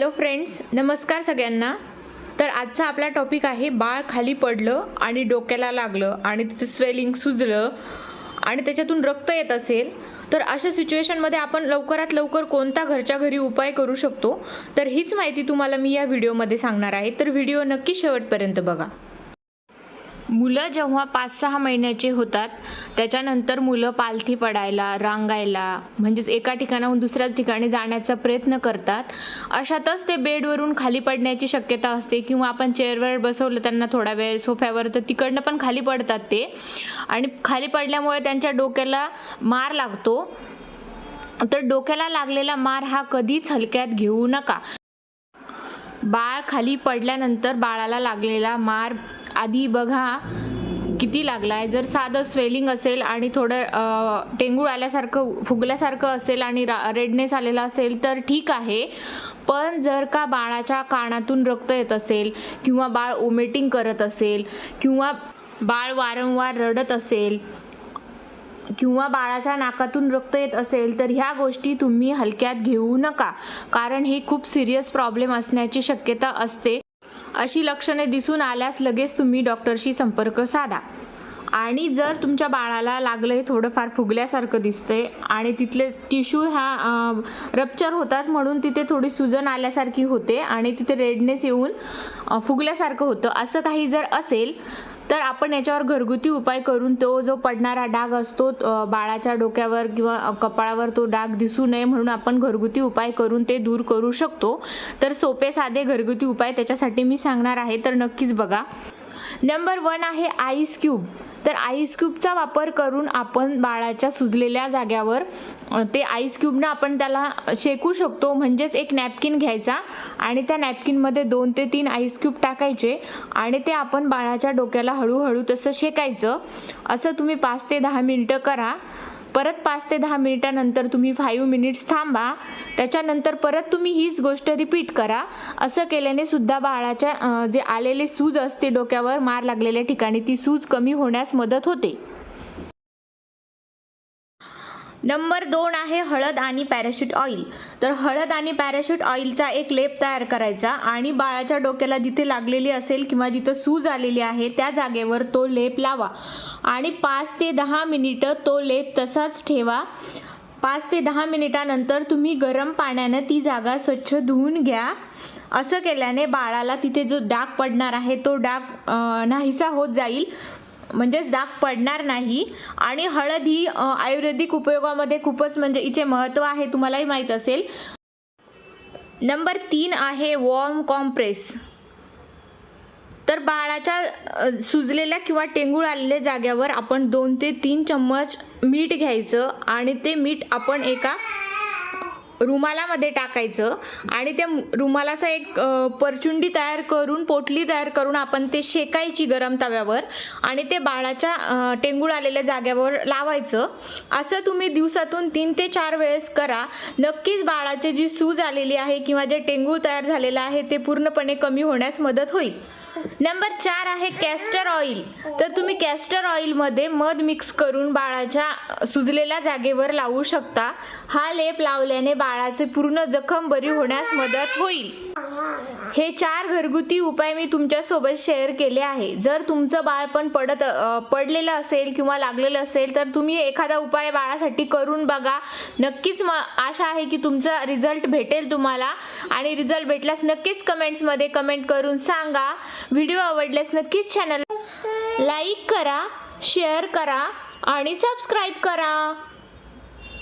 Hello friends नमस्कार सगळ्यांना. तर आजचा आपला टॉपिक आहे बाळ खाली पडलं आणि डोक्याला लागलं आणि तिथं स्वेलिंग सुजलं आणि त्याच्यातून रक्त येत असेल. तर अशा सिच्युएशनमध्ये आपण लवकरात लवकर कोणता घरच्या घरी उपाय करू शकतो? तर हीच माहिती तुम्हाला मी या व्हिडिओमध्ये सांगणार आहे. तर व्हिडिओ नक्की शेवटपर्यंत बघा. मुलं जेव्हा पाच सहा महिन्याचे होतात त्याच्यानंतर मुलं पालथी पडायला रांगायला म्हणजेच एका ठिकाणाहून दुसऱ्या ठिकाणी जाण्याचा प्रयत्न करतात. अशातच ते बेडवरून खाली पडण्याची शक्यता असते किंवा आपण चेअरवर बसवलं त्यांना थोडा वेळ सोफ्यावर तर तिकडनं पण खाली पडतात ते. आणि खाली पडल्यामुळे त्यांच्या डोक्याला मार लागतो. तर डोक्याला लागलेला मार हा कधीच हलक्यात घेऊ नका. बाळ खाली पडल्यानंतर बाळाला लागलेला मार आधी बघा किती लागला आहे जर साधं स्वेलिंग असेल आणि थोडं टेंगूळ आल्यासारखं फुगल्यासारखं असेल आणि रा रेडनेस आलेला असेल तर ठीक आहे. पण जर का बाळाच्या कानातून रक्त येत असेल किंवा बाळ ओमेटिंग करत असेल किंवा बाळ वारंवार रडत असेल किंवा बाळाच्या नाकातून रक्त येत असेल तर ह्या गोष्टी तुम्ही हलक्यात घेऊ नका. कारण हे खूप सिरियस प्रॉब्लेम असण्याची शक्यता असते. अशी लक्षणे दिसून आल्यास लगेच तुम्ही डॉक्टरशी संपर्क साधा. आणि जर तुमच्या बाळाला लागलं आहे थोडंफार फुगल्यासारखं दिसतंय आणि तिथले टिश्यू ह्या रप्चर होतात म्हणून तिथे थोडी सुजन आल्यासारखी होते आणि तिथे रेडनेस येऊन फुगल्यासारखं होतं. असं काही जर असेल तर आपण याच्यावर घरगुती उपाय करून तो जो पडणारा डाग असतो बाळाच्या डोक्यावर किंवा कपाळावर तो डाग दिसू नये म्हणून आपण घरगुती उपाय करून ते दूर करू शकतो. तर सोपे साधे घरगुती उपाय त्याच्यासाठी मी सांगणार आहे. तर नक्कीच बघा. नंबर वन आहे आईस क्यूब तर आईस क्यूबचा वापर करून आपण बाळाच्या सुजलेल्या जाग्यावर ते आईस क्यूबनं आपण त्याला शेकू शकतो. म्हणजेच एक नॅपकिन घ्यायचा आणि त्या नॅपकिनमध्ये दोन ते तीन आईस क्यूब टाकायचे आणि ते आपण बाळाच्या डोक्याला हळूहळू तसं शेकायचं. असं तुम्ही पाच ते दहा मिनटं करा. परत पाच ते दहा मिनिटानंतर तुम्ही फाईव्ह मिनिट्स थांबा. त्याच्यानंतर परत तुम्ही हीच गोष्ट रिपीट करा. असं केल्याने सुद्धा बाळाच्या जे आलेले सूज असते डोक्यावर मार लागलेल्या ठिकाणी ती सूज कमी होण्यास मदत होते. नंबर दोन आहे हळद आणि पॅराशूट ऑइल. तर हळद आणि पॅराशूट ऑइलचा एक लेप तयार करायचा आणि बाळाच्या डोक्याला जिथे लागलेली असेल किंवा जिथं सूज आलेली आहे त्या जागेवर तो लेप लावा. आणि पाच ते दहा मिनिटं तो लेप तसाच ठेवा. पाच ते दहा मिनिटानंतर तुम्ही गरम पाण्यानं ती जागा स्वच्छ धुवून घ्या. असं केल्याने बाळाला तिथे जो डाग पडणार आहे तो डाग नाहीसा होत जाईल. म्हणजेच डाग पडणार नाही. आणि हळद ही आयुर्वेदिक उपयोगामध्ये खूपच म्हणजे हिचे महत्त्व आहे तुम्हालाही माहीत असेल. नंबर तीन आहे वॉर्म कॉम्प्रेस. तर बाळाच्या सुजलेल्या किंवा टेंगूळ आलेल्या जाग्यावर आपण दोन ते तीन चम्मच मीठ घ्यायचं आणि ते मीठ आपण एका रुमालामध्ये टाकायचं आणि त्या रुमालाचा एक परचुंडी तयार करून पोटली तयार करून आपण ते शेकायची गरम तव्यावर आणि ते बाळाच्या टेंगूळ आलेल्या जाग्यावर लावायचं. असं तुम्ही दिवसातून तीन ते चार वेळेस करा. नक्कीच बाळाची जी सूज आलेली आहे किंवा जे टेंगूळ तयार झालेलं आहे ते पूर्णपणे कमी होण्यास मदत होईल. नंबर चार आहे कॅस्टर ऑइल. तर तुम्ही कॅस्टर ऑइलमध्ये मध मिक्स करून बाळाच्या सुजलेल्या जागेवर लावू शकता. हा लेप लावल्याने बाळाचे पूर्ण जखम बरी होण्यास मदत होईल. हे चार घरगुती उपाय मी तुमच्यासोबत शेअर केले आहे. जर तुमचं बाळ पण पडत पडलेलं असेल किंवा लागलेलं असेल तर तुम्ही एखादा उपाय बाळासाठी करून बघा. नक्कीच म आशा आहे की तुमचा रिझल्ट भेटेल तुम्हाला. आणि रिझल्ट भेटल्यास नक्कीच कमेंट्समध्ये कमेंट करून सांगा. व्हिडिओ आवडल्यास नक्कीच चॅनल लाईक करा शेअर करा आणि सबस्क्राईब करा.